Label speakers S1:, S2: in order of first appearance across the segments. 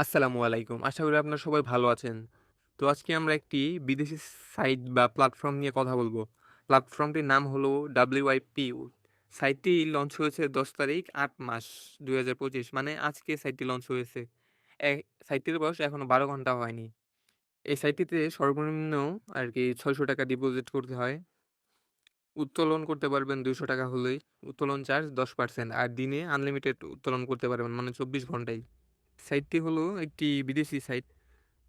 S1: আসসালামু আলাইকুম। আশা করি আপনারা সবাই ভালো আছেন। তো আজকে আমরা একটি বিদেশি সাইট বা প্ল্যাটফর্ম নিয়ে কথা বলব। প্ল্যাটফর্মটির নাম হলো ডাব্লিউআইপি সাইটটি লঞ্চ হয়েছে দশ তারিখ, আট মাস, দুই হাজার পঁচিশ। মানে আজকে সাইটটি লঞ্চ হয়েছে। সাইটটির বয়স এখনও বারো ঘণ্টা হয়নি। এই সাইটটিতে সর্বনিম্ন আর কি ছয়শো টাকা ডিপোজিট করতে হয়। উত্তোলন করতে পারবেন দুইশো টাকা হলেই। উত্তোলন চার্জ দশ পার্সেন্ট আর দিনে আনলিমিটেড উত্তোলন করতে পারবেন মানে চব্বিশ ঘন্টায় সাইটটি হলো একটি বিদেশি সাইট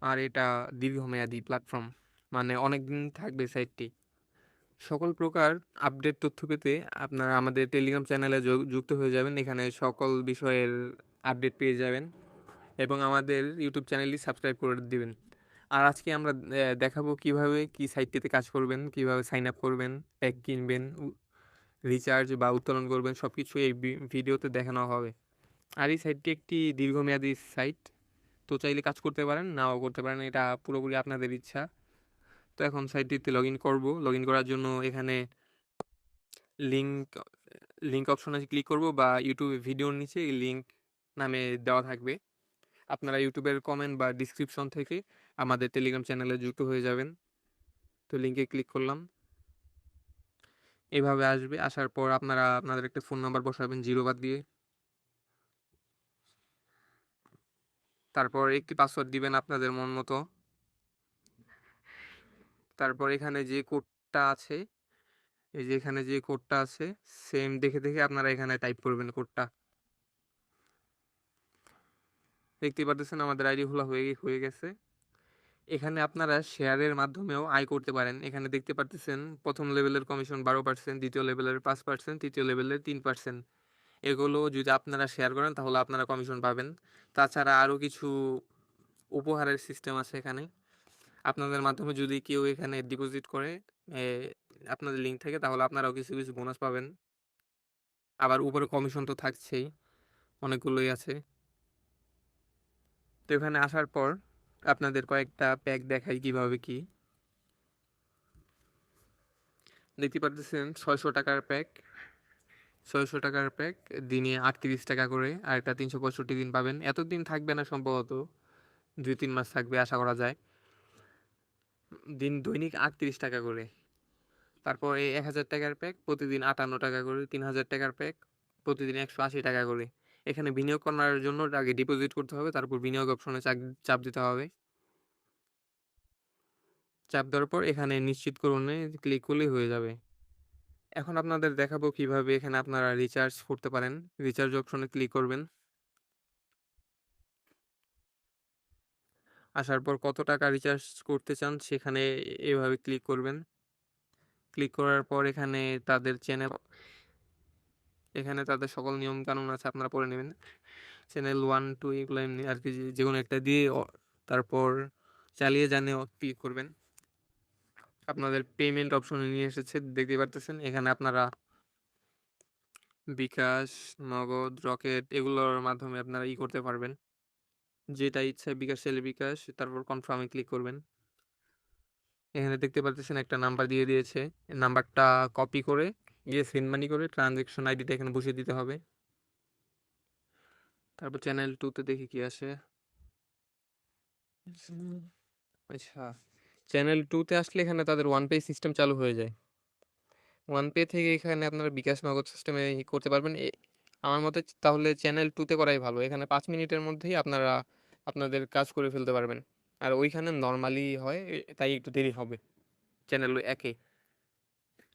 S1: আর এটা দীর্ঘমেয়াদী প্ল্যাটফর্ম মানে অনেক দিন থাকবে সাইটটি সকল প্রকার আপডেট তথ্য পেতে আপনারা আমাদের টেলিগ্রাম চ্যানেলে যুক্ত হয়ে যাবেন। এখানে সকল বিষয়ের আপডেট পেয়ে যাবেন এবং আমাদের ইউটিউব চ্যানেলটি সাবস্ক্রাইব করে দিবেন। আর আজকে আমরা দেখাবো কীভাবে কি সাইটটিতে কাজ করবেন, কীভাবে সাইন আপ করবেন প্যাক কিনবেন রিচার্জ বা উত্তোলন করবেন সব কিছু এই ভিডিওতে দেখানো হবে। আর এই সাইটটি একটি দীর্ঘমেয়াদী সাইট তো চাইলে কাজ করতে পারেন, নাও করতে পারেন, এটা পুরোপুরি আপনাদের ইচ্ছা। তো এখন সাইটটিতে লগ ইন করব। লগ ইন করার জন্য এখানে লিঙ্ক লিঙ্ক অপশনে ক্লিক করব বা ইউটিউবে ভিডিওর নিচে এই লিঙ্ক নামে দেওয়া থাকবে। আপনারা ইউটিউবের কমেন্ট বা ডিসক্রিপশন থেকে আমাদের টেলিগ্রাম চ্যানেলে যুক্ত হয়ে যাবেন। তো লিঙ্কে ক্লিক করলাম। এভাবে আসবে। আসার পর আপনারা, আপনাদের একটা ফোন নাম্বার বসাবেন জিরো বাদ দিয়ে। তারপর একটি পাসওয়ার্ড দিবেন আপনাদের মন মতো। তারপর এখানে যে কোডটা আছে, এই যে এখানে যে কোডটা আছে সেম দেখে দেখে আপনারা এখানে টাইপ করবেন কোডটা দেখতে পাচ্ছেন আমাদের আইডি খোলা হয়ে হয়ে গেছে। এখানে আপনারা শেয়ারের মাধ্যমেও আয় করতে পারেন। এখানে দেখতে পাচ্ছেন প্রথম লেভেলের কমিশন বারো পার্সেন্ট দ্বিতীয় লেভেলের পাঁচ পার্সেন্ট তৃতীয় লেভেলের তিন পার্সেন্ট এগুলো যদি আপনারা শেয়ার করেন, তাহলে আপনারা কমিশন পাবেন। তাছাড়া আরও কিছু উপহারের সিস্টেম আছে এখানে। আপনাদের মাধ্যমে যদি কেউ এখানে ডিপোজিট করে আপনাদের লিঙ্ক থেকে, তাহলে আপনারাও কিছু কিছু বোনাস পাবেন। আবার উপরে কমিশন তো থাকছেই, অনেকগুলোই আছে। তো এখানে আসার পর আপনাদের কয়েকটা প্যাক দেখাই কীভাবে কি। দেখতে পাচ্ছেন ছয়শো টাকার প্যাক ছয়শো টাকার প্যাক দিনে আটত্রিশ টাকা করে আর একটা তিনশো পঁয়ষট্টি দিন পাবেন। এতদিন থাকবে না সম্ভবত, দুই তিন মাস থাকবে, আশা করা যায়। দিন দৈনিক আটত্রিশ টাকা করে। তারপর এই এক হাজার টাকার প্যাক প্রতিদিন আটান্ন টাকা করে, তিন হাজার টাকার প্যাক প্রতিদিন একশো আশি টাকা করে। এখানে বিনিয়োগ করার জন্য আগে ডিপোজিট করতে হবে, তারপর বিনিয়োগ অপশনে চাপ দিতে হবে। চাপ দেওয়ার পর এখানে নিশ্চিত করণে ক্লিক করলেই হয়ে যাবে। এখন আপনাদের দেখাবো কীভাবে এখানে আপনারা রিচার্জ করতে পারেন। রিচার্জ অপশনে ক্লিক করবেন। আসার পর কত টাকা রিচার্জ করতে চান সেখানে এভাবে ক্লিক করবেন। ক্লিক করার পর এখানে তাদের চ্যানেল এখানে তাদের সকল নিয়ম কানুন আছে আপনারা পড়ে নেবেন। চ্যানেল ওয়ান টু এগুলো এমনি আর কি যে- কোনো একটা দিয়ে, তারপর চালিয়ে জানে ক্লিক করবেন। আপনাদের পেমেন্ট অপশনে নিয়ে এসেছে দেখতে পারতেছেন। এখানে আপনারা বিকাশ, নগদ, রকেট এগুলোর মাধ্যমে আপনারা ই করতে পারবেন। যেটা ইচ্ছা বিকাশ চাইলে বিকাশ, তারপর কনফার্মে ক্লিক করবেন। এখানে দেখতে পাচ্ছেন একটা নাম্বার দিয়ে দিয়েছে। নাম্বারটা কপি করে, গিয়ে সেন্ড মানি করে ট্রানজ্যাকশন আইডিটা এখানে বসিয়ে দিতে হবে। তারপর চ্যানেল টুতে দেখি কি আসে। আচ্ছা। চ্যানেল টুতে আসলে এখানে তাদের ওয়ান পে সিস্টেম চালু হয়ে যায়। ওয়ান পে থেকে এখানে আপনারা বিকাশ নগদ সিস্টেমে করতে পারবেন। আমার মতে তাহলে চ্যানেল টুতে করাই ভালো। এখানে পাঁচ মিনিটের মধ্যেই আপনারা আপনাদের কাজ করে ফেলতে পারবেন। আর ওইখানে নর্মালি হয় তাই একটু দেরি হবে চ্যানেল একে।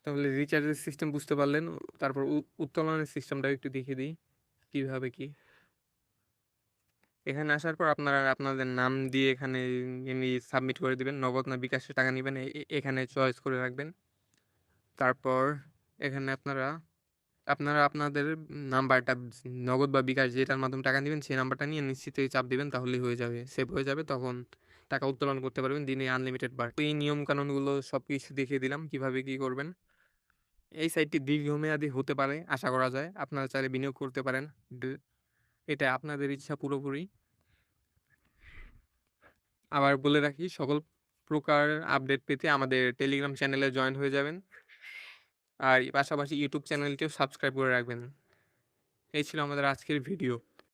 S1: তাহলে রিচার্জের সিস্টেম বুঝতে পারলেন। তারপর উত্তোলনের সিস্টেমটাও একটু দেখিয়ে দিই, কীভাবে কি। এখানে আসার পর আপনারা আপনাদের নাম দিয়ে এখানে এমনি সাবমিট করে দিবেন। নগদ না বিকাশে টাকা নেবেন। এখানে চয়েস করে রাখবেন। তারপর এখানে আপনারা আপনারা আপনাদের নাম্বারটা, নগদ বা বিকাশ যেটার মাধ্যমে টাকা নেবেন, সেই নাম্বারটা নিয়ে নিশ্চিত চাপ দিবেন, তাহলেই হয়ে যাবে। সেভ হয়ে যাবে, তখন টাকা উত্তোলন করতে পারবেন দিনে আনলিমিটেড বার। এই নিয়ম কানুনগুলো সব কিছু দেখিয়ে দিলাম, কীভাবে কি করবেন। এই সাইটটি দীর্ঘমেয়াদী হতে পারে, আশা করা যায়। আপনারা চাইলে বিনিয়োগ করতে পারেন। এটা আপনাদের ইচ্ছা পুরোপুরি। আবার বলে রাখি, সকল প্রকার আপডেট পেতে আমাদের টেলিগ্রাম চ্যানেলে জয়েন হয়ে যাবেন। আর পাশাপাশি ইউটিউব চ্যানেলটিও সাবস্ক্রাইব করে রাখবেন। এই ছিল আমাদের আজকের ভিডিও